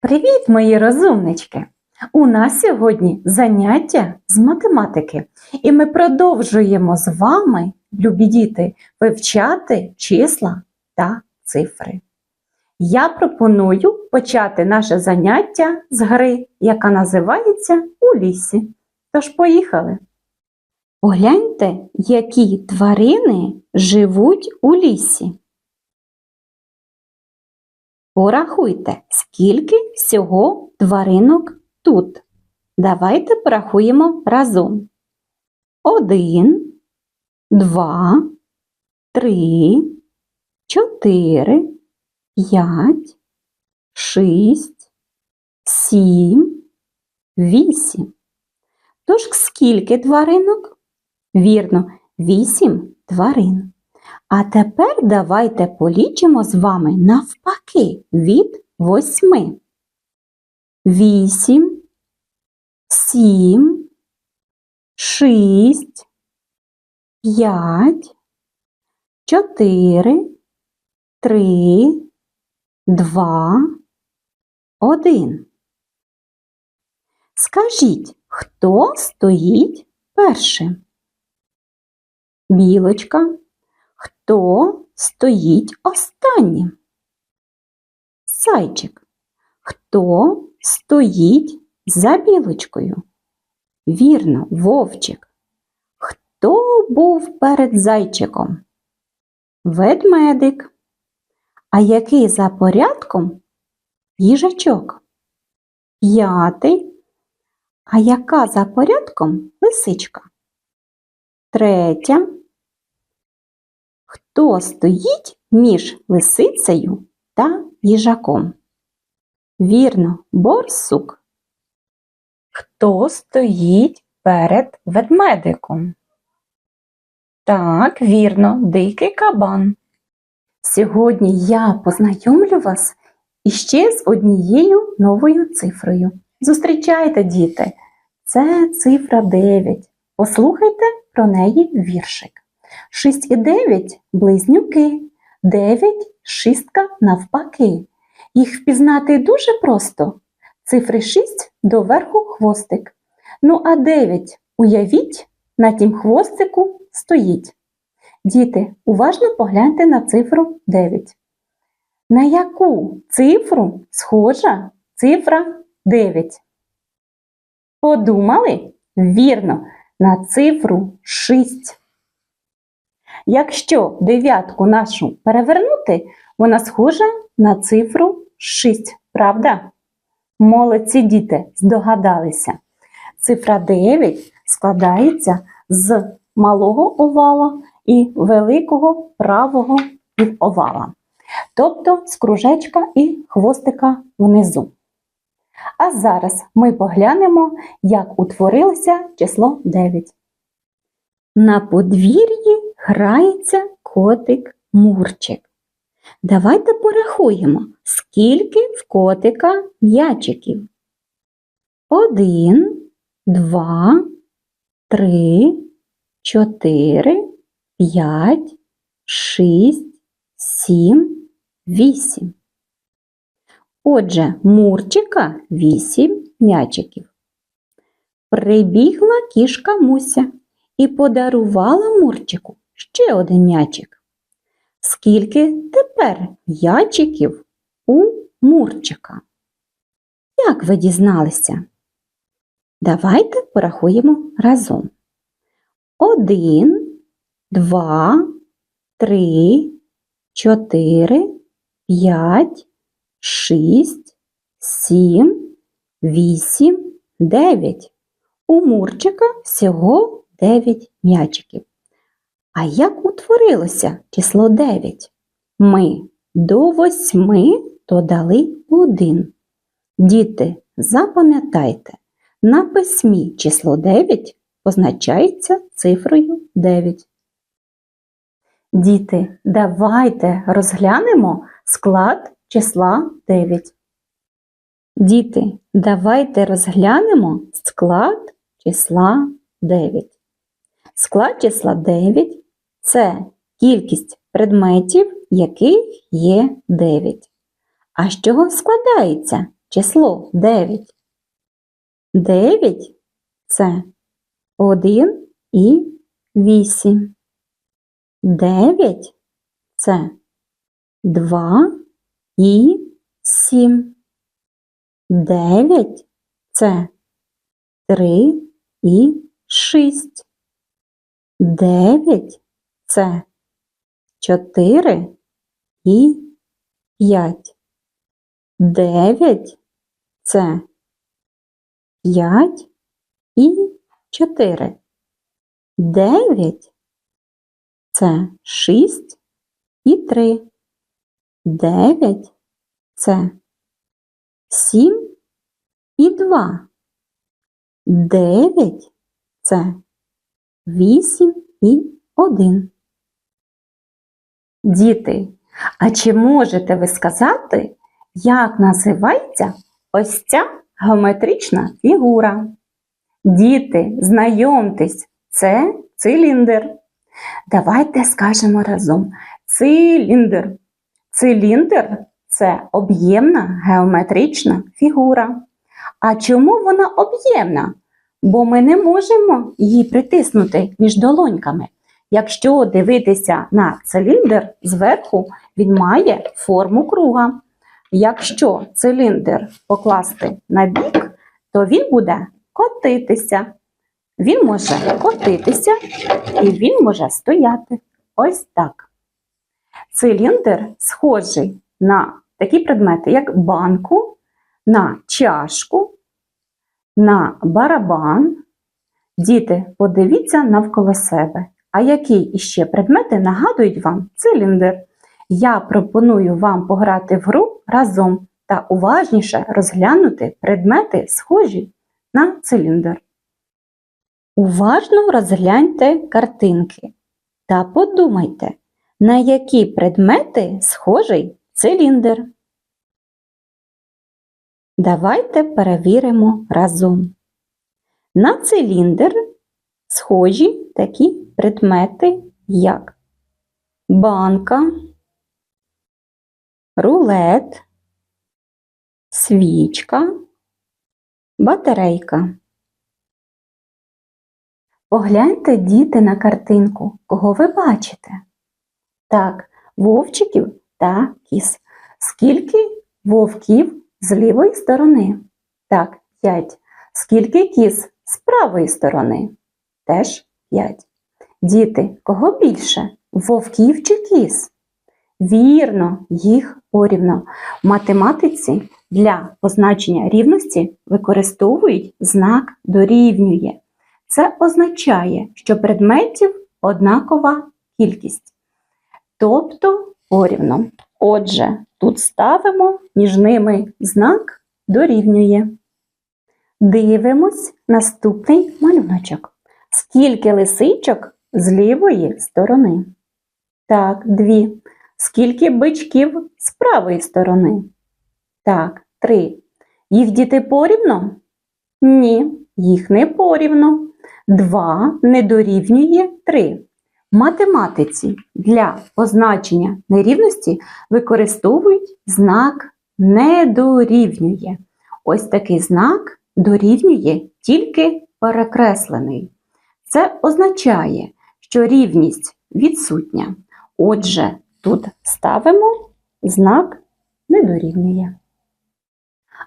Привіт, мої розумнички! У нас сьогодні заняття з математики, і ми продовжуємо з вами, любі діти, вивчати числа та цифри. Я пропоную почати наше заняття з гри, яка називається У лісі. Тож поїхали! Погляньте, які тварини живуть у лісі. Порахуйте, скільки всього тваринок тут. Давайте порахуємо разом. Один, два, три, чотири, п'ять, шість, сім, вісім. Тож скільки тваринок? Вірно, вісім тварин. А тепер давайте полічимо з вами навпаки від восьми. Вісім, сім, шість, п'ять, чотири, три, два, один. Скажіть, хто стоїть першим? Білочка. Хто стоїть останнім? Зайчик. Хто стоїть за білочкою? Вірно, вовчик. Хто був перед зайчиком? Ведмедик. А який за порядком? Їжачок. П'ятий. А яка за порядком лисичка? Третя. Хто стоїть між лисицею та їжаком? Вірно, борсук. Хто стоїть перед ведмедиком? Так, вірно, дикий кабан. Сьогодні я познайомлю вас іще з однією новою цифрою. Зустрічайте, діти! Це цифра 9. Послухайте про неї віршик. 6 і 9 – близнюки, 9 – шістка навпаки. Їх впізнати дуже просто. Цифри 6 доверху хвостик. Ну а 9 уявіть, на тім хвостику стоїть. Діти, уважно погляньте на цифру 9. На яку цифру схожа цифра 9? Подумали? Вірно, на цифру 6. Якщо дев'ятку нашу перевернути, вона схожа на цифру 6, правда? Молодці діти здогадалися. Цифра 9 складається з малого овала і великого правого овала, тобто з кружечка і хвостика внизу. А зараз ми поглянемо, як утворилося число 9. На подвір'ї грається котик Мурчик. Давайте порахуємо, скільки в котика м'ячиків. Один, два, три, чотири, п'ять, шість, сім, вісім. Отже, Мурчика вісім м'ячиків. Прибігла кішка Муся і подарувала Мурчику ще один м'ячик. Скільки тепер м'ячиків у Мурчика? Як ви дізналися? Давайте порахуємо разом. Один, два, три, чотири, п'ять, шість, сім, вісім, дев'ять. У Мурчика всього 9 м'ячиків. А як утворилося число 9? Ми до 8 додали 1. Діти, запам'ятайте, на письмі число 9 позначається цифрою 9. Діти, давайте розглянемо склад числа 9. Діти, давайте розглянемо склад числа 9. Склад числа 9 це кількість предметів, яких є 9. А з чого складається число 9? 9 це 1 і 8. 9 це 2 і 7. 9 це 3 і 6. 9 це 4 і 5. 9 це 5 і 4. 9 це 6 і 3. 9 це 7 і 2. 9 це 8 і 1. Діти, а чи можете ви сказати, як називається ось ця геометрична фігура? Діти, знайомтесь, це циліндр. Давайте скажемо разом циліндр. Циліндр це об'ємна геометрична фігура. А чому вона об'ємна? Бо ми не можемо її притиснути між долоньками. Якщо дивитися на циліндр зверху, він має форму круга. Якщо циліндр покласти на бік, то він буде котитися. Він може котитися і він може стояти. Ось так. Циліндр схожий на такі предмети, як банку, на чашку, на барабан. Діти, подивіться навколо себе. А які іще предмети нагадують вам циліндр? Я пропоную вам пограти в гру разом та уважніше розглянути предмети, схожі на циліндр. Уважно розгляньте картинки та подумайте, на які предмети схожий циліндр. Давайте перевіримо разом. На циліндр схожі такі предмети, як банка, рулет, свічка, батарейка. Погляньте, діти, на картинку, кого ви бачите. Так, вовчиків та кіс. Скільки вовків з лівої сторони? Так, 5. Скільки кіз з правої сторони? Теж 5. Діти, кого більше? Вовків чи кіз? Вірно, їх порівно. В математиці для позначення рівності використовують знак дорівнює. Це означає, що предметів однакова кількість. Тобто порівно. Отже, тут ставимо між ними знак дорівнює. Дивимось наступний малюночок. Скільки лисичок з лівої сторони? Так, дві. Скільки бичків з правої сторони? Так, три. Їх діти порівно? Ні, їх не порівно. Два не дорівнює три. В математиці для позначення нерівності використовують знак не дорівнює. Ось такий знак дорівнює тільки перекреслений. Це означає, що рівність відсутня. Отже, тут ставимо знак не.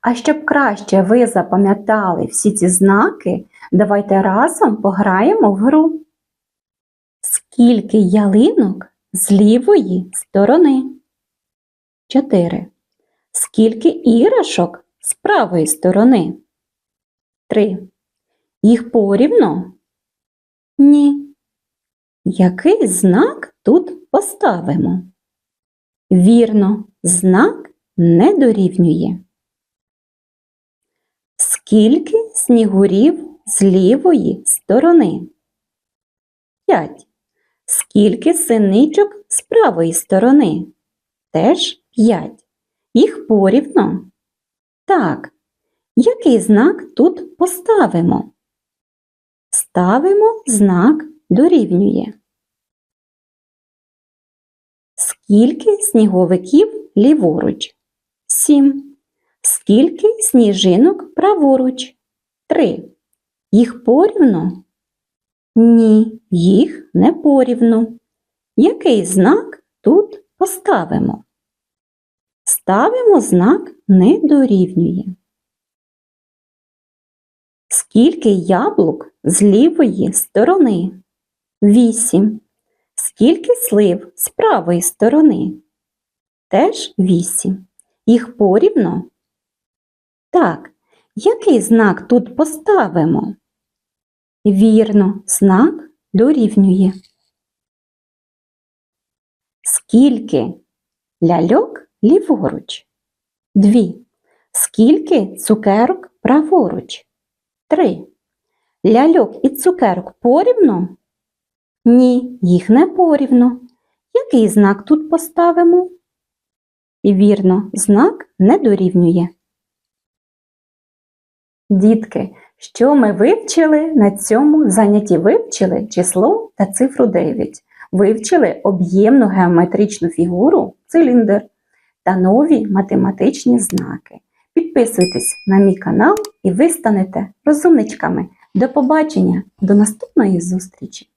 А щоб краще ви запам'ятали всі ці знаки, давайте разом пограємо в гру. Скільки ялинок з лівої сторони? 4. Скільки іграшок з правої сторони? 3. Їх порівно? Ні. Який знак тут поставимо? Вірно, знак не дорівнює. Скільки снігурів з лівої сторони? 5. Скільки синичок з правої сторони? Теж 5. Їх порівно? Так. Який знак тут поставимо? Ставимо знак дорівнює. Скільки сніговиків ліворуч? Сім. Скільки сніжинок праворуч? Три. Їх порівно? Ні, їх не порівну. Який знак тут поставимо? Ставимо знак не дорівнює. Скільки яблук з лівої сторони? Вісім. Скільки слив з правої сторони? Теж вісім. Їх порівно? Так. Який знак тут поставимо? Вірно, знак дорівнює. Скільки ляльок ліворуч? Дві. Скільки цукерок праворуч? Три. Ляльок і цукерок порівно? Ні, їх не порівно. Який знак тут поставимо? І Вірно, знак не дорівнює. Дітки, що ми вивчили на цьому занятті? Вивчили число та цифру 9. Вивчили об'ємну геометричну фігуру циліндр та нові математичні знаки. Підписуйтесь на мій канал і ви станете розумничками. До побачення, до наступної зустрічі!